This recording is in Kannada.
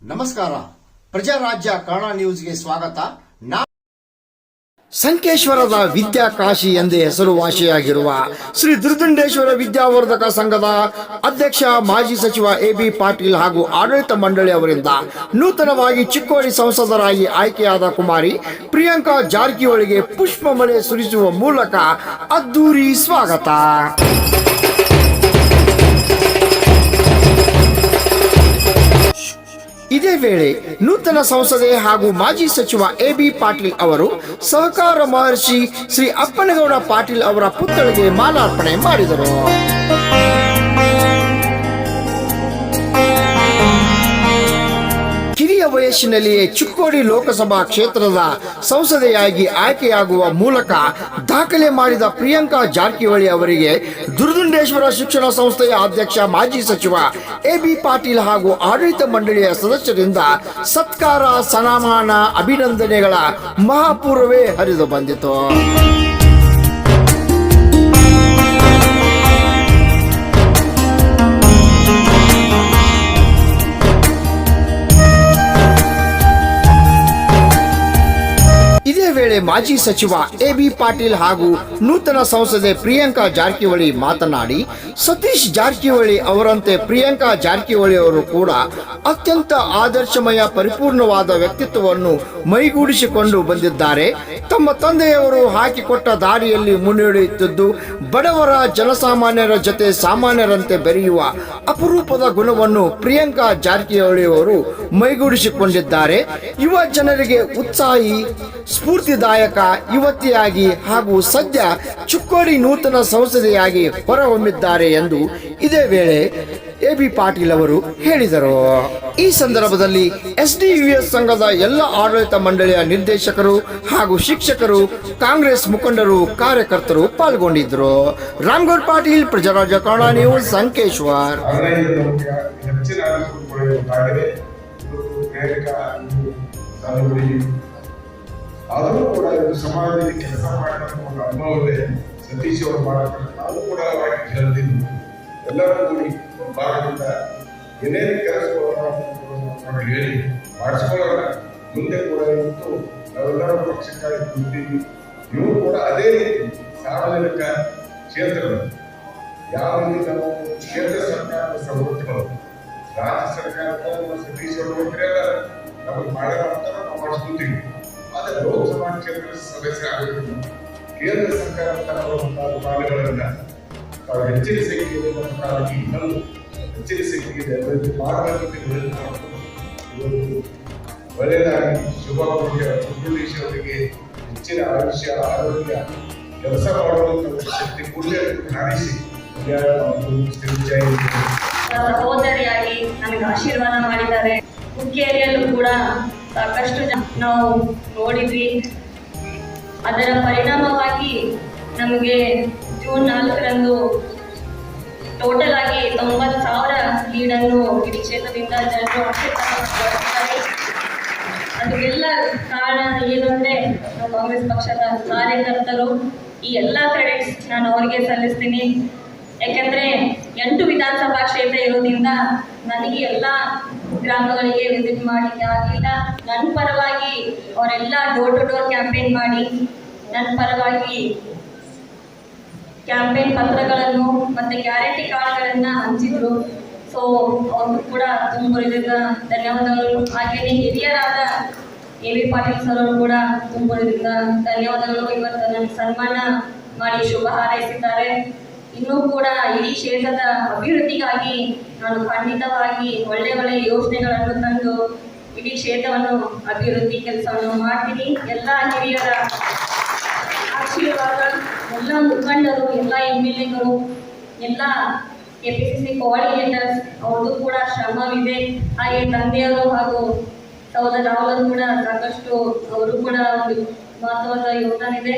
ನಮಸ್ಕಾರ. ಪ್ರಜಾರಾಜ್ಯ ಕನ್ನಡ ನ್ಯೂಸ್ಗೆ ಸ್ವಾಗತ. ಸಂಕೇಶ್ವರದ ವಿದ್ಯಾಕಾಶಿ ಎಂದೇ ಹೆಸರುವಾಸಿಯಾಗಿರುವ ಶ್ರೀ ದುರ್ದಂಡೇಶ್ವರ ವಿದ್ಯಾವರ್ಧಕ ಸಂಘದ ಅಧ್ಯಕ್ಷ ಮಾಜಿ ಸಚಿವ ಎ ಬಿ ಪಾಟೀಲ್ ಹಾಗೂ ಆಡಳಿತ ಮಂಡಳಿ ಅವರಿಂದ ನೂತನವಾಗಿ ಚಿಕ್ಕೋಡಿ ಸಂಸದರಾಗಿ ಆಯ್ಕೆಯಾದ ಕುಮಾರಿ ಪ್ರಿಯಾಂಕಾ ಜಾರಕಿಹೊಳಿಗೆ ಪುಷ್ಪಮಳೆ ಸುರಿಸುವ ಮೂಲಕ ಅದ್ದೂರಿ ಸ್ವಾಗತ. ವೇಳೆ ನೂತನ ಸಂಸದೆ ಹಾಗೂ ಮಾಜಿ ಸಚಿವ ಎ ಬಿ ಪಾಟೀಲ್ ಅವರು ಸಹಕಾರ ಮಹರ್ಷಿ ಶ್ರೀ ಅಪ್ಪನಗೌಡ ಪಾಟೀಲ್ ಅವರ ಪುತ್ಥಳಿಗೆ ಮಾಲಾರ್ಪಣೆ ಮಾಡಿದರು. ವಯಸ್ಸಿನಲ್ಲಿಯೇ ಚಿಕ್ಕೋಡಿ ಲೋಕಸಭಾ ಕ್ಷೇತ್ರದ ಸಂಸದೆಯಾಗಿ ಆಯ್ಕೆಯಾಗುವ ಮೂಲಕ ದಾಖಲೆ ಮಾಡಿದ ಪ್ರಿಯಾಂಕಾ ಜಾರಕಿಹೊಳಿ ಅವರಿಗೆ ದುರ್ದುಂಡೇಶ್ವರ ಶಿಕ್ಷಣ ಸಂಸ್ಥೆಯ ಅಧ್ಯಕ್ಷ, ಮಾಜಿ ಸಚಿವ ಎ ಪಾಟೀಲ್ ಹಾಗೂ ಆಡಳಿತ ಮಂಡಳಿಯ ಸದಸ್ಯರಿಂದ ಸತ್ಕಾರ, ಸನ್ಮಾನ, ಅಭಿನಂದನೆಗಳ ಮಹಾಪೂರ್ವವೇ ಹರಿದು ಬಂದಿತು. ಮಾಜಿ ಸಚಿವ ಎ ಬಿ ಪಾಟೀಲ್ ಹಾಗೂ ನೂತನ ಸಂಸದೆ ಪ್ರಿಯಾಂಕಾ ಜಾರಕಿಹೊಳಿ ಮಾತನಾಡಿ, ಸತೀಶ್ ಜಾರಕಿಹೊಳಿ ಅವರಂತೆ ಪ್ರಿಯಾಂಕಾ ಜಾರಕಿಹೊಳಿ ಅವರು ಕೂಡ ಅತ್ಯಂತ ಆದರ್ಶಮಯ ಪರಿಪೂರ್ಣವಾದ ವ್ಯಕ್ತಿತ್ವವನ್ನು ಮೈಗೂಡಿಸಿಕೊಂಡು ಬಂದಿದ್ದಾರೆ. ತಮ್ಮ ತಂದೆಯವರು ಹಾಕಿಕೊಟ್ಟ ದಾರಿಯಲ್ಲಿ ಮುನ್ನಡೆಯುತ್ತಿದ್ದು, ಬಡವರ ಜನಸಾಮಾನ್ಯರ ಜೊತೆ ಸಾಮಾನ್ಯರಂತೆ ಬೆರೆಯುವ ಅಪರೂಪದ ಗುಣವನ್ನು ಪ್ರಿಯಾಂಕಾ ಜಾರಕಿಹೊಳಿ ಅವರು ಮೈಗೂಡಿಸಿಕೊಂಡಿದ್ದಾರೆ. ಯುವ ಜನರಿಗೆ ಉತ್ಸಾಹಿ ಸ್ಫೂರ್ತಿದಾಯಕ ಯುವತಿಯಾಗಿ ಹಾಗೂ ಸದ್ಯ ಚುಕ್ಕೋಡಿ ನೂತನ ಸಂಸದೆಯಾಗಿ ಹೊರಹೊಮ್ಮಿದ್ದಾರೆ ಎಂದು ಇದೇ ವೇಳೆ ಎ ಬಿ ಪಾಟೀಲ್ ಅವರು ಹೇಳಿದರು. ಈ ಸಂದರ್ಭದಲ್ಲಿ ಎಸ್ಡಿಯುಎಸ್ ಸಂಘದ ಎಲ್ಲ ಆಡಳಿತ ಮಂಡಳಿಯ ನಿರ್ದೇಶಕರು ಹಾಗೂ ಶಿಕ್ಷಕರು, ಕಾಂಗ್ರೆಸ್ ಮುಖಂಡರು, ಕಾರ್ಯಕರ್ತರು ಪಾಲ್ಗೊಂಡಿದ್ದರು. ರಾಮ್ಗೌಡ್ ಪಾಟೀಲ್ ಪ್ರಜಾರಾಜ ಕನ್ನಡ ನ್ಯೂಸ್, ಸಂಕೇಶ್ವರ್. ಹೆಚ್ಚಿನ ಆದರೂ ಕೂಡ ಇದು ಸಮಾಜದಲ್ಲಿ ಕೆಲಸ ಮಾಡಿದ ಒಂದು ಅನುಭವವೇ ಸತೀಶ್ ಅವರು ಮಾಡಬೇಕು ನಾವು ಕೂಡ ಅವರಿಗೆ ಹೇಳ್ತೀನಿ ಎಲ್ಲರೂ ಕೂಡಿ ಭಾಗದಿಂದ ಏನೇನು ಕೆಲಸಗಳನ್ನು ಹೇಳಿ, ಮಾಡಿಸ್ಕೊಳ್ಳೋಣ. ಮುಂದೆ ಕೂಡ ಇವತ್ತು ನಾವೆಲ್ಲರೂ ಪಕ್ಷಕ್ಕಾಗಿ ಕುಂತೀವಿ ಇವರು ಕೂಡ ಅದೇ ರೀತಿ ಸಾರ್ವಜನಿಕ ಕ್ಷೇತ್ರದಲ್ಲಿ ಯಾವ ರೀತಿ ನಾವು ಕೇಂದ್ರ ಸರ್ಕಾರದ ಸವಲತ್ತುಗಳು. ರಾಜ್ಯ ಸರ್ಕಾರದ ಸತೀಶ್ ಅವರು ನಮಗೆ ಮಾಡಿರೋ ಅಂತ ನಾವು ಮಾಡಿಸ್ಕೊತೀವಿ ಲೋಕಸಭಾ ಕ್ಷೇತ್ರದ ಸದಸ್ಯ ಆಗಬೇಕು ಕೇಂದ್ರ ಸರ್ಕಾರ ತರುವಂತಹ ಕಾರ್ಯಗಳನ್ನ ತಾವು ಹೆಚ್ಚಿನ ಸಂಖ್ಯೆಯಲ್ಲಿ ನಮ್ಮದಾಗಿ ಇನ್ನೊಂದು ಹೆಚ್ಚಿನ ಸಂಖ್ಯೆಯಲ್ಲಿ ಅಭಿವೃದ್ಧಿ. ಇವತ್ತು ಒಳ್ಳೆಯದಾಗಿ ಶುಭ ಕೋರಿಕೆ ಕುಟುಂಬೀಶ್ ಅವರಿಗೆ ಹೆಚ್ಚಿನ ಆಯುಷ್ಯ, ಆರೋಗ್ಯ, ಕೆಲಸ ಮಾಡುವಂತ ಶಕ್ತಿ ಕೂಡಲೇ ಕಾಣಿಸಿ ಸಹೋದರಿಯಾಗಿ ನನಗೆ ಆಶೀರ್ವಾದ ಮಾಡಿದ್ದಾರೆ ಹುಕ್ಕೇರಿಯಲ್ಲೂ ಕೂಡ ಸಾಕಷ್ಟು ನಾವು ನೋಡಿದ್ವಿ. ಅದರ ಪರಿಣಾಮವಾಗಿ ನಮಗೆ ಜೂನ್ ನಾಲ್ಕರಂದು ಟೋಟಲ್ ಆಗಿ ತೊಂಬತ್ತು ಸಾವಿರ ಲೀಡನ್ನು ಇಡೀ ಕ್ಷೇತ್ರದಿಂದ ಜನರು ಅದಕ್ಕೆಲ್ಲ ಕಾರಣ ಏನು ಅಂದರೆ ಕಾಂಗ್ರೆಸ್ ಪಕ್ಷದ ಕಾರ್ಯಕರ್ತರು. ಈ ಎಲ್ಲ ಕ್ರೆಡಿಟ್ಸ್ ನಾನು ಅವರಿಗೆ ಸಲ್ಲಿಸ್ತೀನಿ. ಯಾಕೆಂದರೆ ಎಂಟು ವಿಧಾನಸಭಾ ಕ್ಷೇತ್ರ ಇರೋದ್ರಿಂದ ನನಗೆ ಎಲ್ಲ ಗ್ರಾಮಗಳಿಗೆ ವಿಸಿಟ್ ಮಾಡಲಿಕ್ಕೆ ಆಗಲಿಲ್ಲ ನನ್ನ ಪರವಾಗಿ ಅವರೆಲ್ಲ ಡೋರ್ ಟು ಡೋರ್ ಕ್ಯಾಂಪೇನ್ ಮಾಡಿ ನನ್ನ ಪರವಾಗಿ ಕ್ಯಾಂಪೇನ್ ಪತ್ರಗಳನ್ನು ಮತ್ತೆ ಗ್ಯಾರಂಟಿ ಕಾರ್ಡ್ಗಳನ್ನು ಹಂಚಿದ್ರು. ಸೊ ಅವ್ರಿಗೂ ಕೂಡ ತುಂಬ ಧನ್ಯವಾದಗಳು. ಹಾಗೆಯೇ ಹಿರಿಯರಾದ ಎ ವಿ ಪಾಟೀಲ್ ಸರ್ ಅವರು ಕೂಡ ತುಂಬ ಧನ್ಯವಾದಗಳು. ಇವತ್ತು ನನ್ನ ಸನ್ಮಾನ ಮಾಡಿ ಶುಭ ಹಾರೈಸಿದ್ದಾರೆ. ಇನ್ನೂ ಕೂಡ ಇಡೀ ಕ್ಷೇತ್ರದ ಅಭಿವೃದ್ಧಿಗಾಗಿ, ನಾನು ಖಂಡಿತವಾಗಿ ಒಳ್ಳೆ ಒಳ್ಳೆ ಯೋಜನೆಗಳನ್ನು ತಂದು ಇಡೀ ಕ್ಷೇತ್ರವನ್ನು ಅಭಿವೃದ್ಧಿ ಕೆಲಸವನ್ನು ಮಾಡ್ತೀನಿ. ಎಲ್ಲ ಹಿರಿಯರ ಆಶೀರ್ವಾದ, ಎಲ್ಲ ಮುಖಂಡರು, ಎಲ್ಲ ಎಂ ಎಲ್ ಎಗಳು ಎಲ್ಲ K P C C coordinators, ಅವ್ರದ್ದು ಕೂಡ ಶ್ರಮವಿದೆ. ಹಾಗೆ ತಂದೆಯವರು ಹಾಗೂ ಸಹೋದರ ರಾಹುಲ್ ಕೂಡ ಸಾಕಷ್ಟು, ಅವರು ಕೂಡ ಒಂದು ಮಹತ್ವದ ಯೋಗದಾನ ಇದೆ.